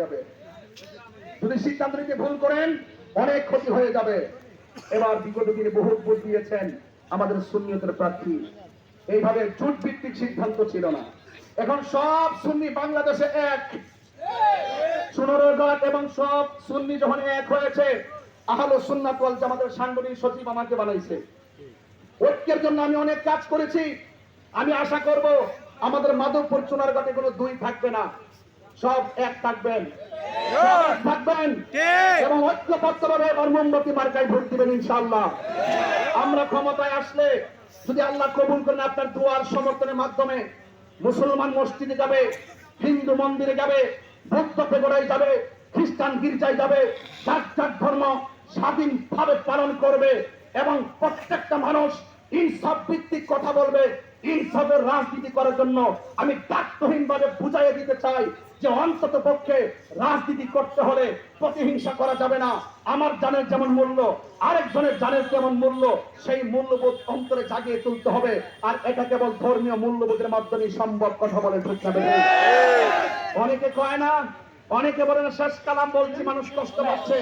যাবে। যদি সিদ্ধান্ত নিতে ভুল করেন, অনেক ক্ষতি হয়ে যাবে। এবার বিগত দিনে বহু ভোট দিয়েছেন আমাদের সুন্নিয়তের প্রার্থী। এইভাবে জোট ভিত্তিক সিদ্ধান্ত ছিল না। এখন সব সুন্নি বাংলাদেশে এক। সুনরগঞ্জ এবং সব সুন্নি যখন এক হয়েছে, আহলো সুন্নাত ওয়াল জামাতের সাংগঠনিক সচিব আমাকে বানাইছে। ঐক্যের জন্য আমি অনেক কাজ করেছি। আমি আশা করব আমাদের মাধবপুর চুনারগঞ্জে কোনো দুই থাকবে না। সব এক থাকবেন। থাকবেন। এবং ঐক্যবদ্ধভাবে মোমবাতি মার্কায় ভোট দিবেন ইনশাআল্লাহ। আমরা ক্ষমতায় আসলে যদি আল্লাহ কবুল করেন আপনার দুয়ার সমর্থনের মাধ্যমে মুসলমান মসজিদে যাবে হিন্দু মন্দিরে যাবে বৌদ্ধ পেগড়ায় যাবে খ্রিস্টান গির্জায় যাবে যার যার ধর্ম স্বাধীনভাবে পালন করবে এবং প্রত্যেকটা মানুষ ইনসাফ ভিত্তিক কথা বলবে ইনসাফের রাজনীতি করার জন্য আমি দায়িত্বহীন ভাবে বুঝাইয়ে দিতে চাই যে অন্তত পক্ষে রাজনীতি করতে হলে প্রতিহিংসা করা যাবে না। আমার জানের যেমন মূল্য, আরেকজনের জানের যেমন মূল্য, সেই মূল্যবোধ অন্তরে জাগিয়ে তুলতে হবে। আর এটা কেবল ধর্মীয় মূল্যবোধের মাধ্যমে সম্ভব কথা বলে ঢুকতে অনেকে কয় না, অনেকে বলে না, শেষ কালাম বলছি, মানুষ কষ্ট পাচ্ছে।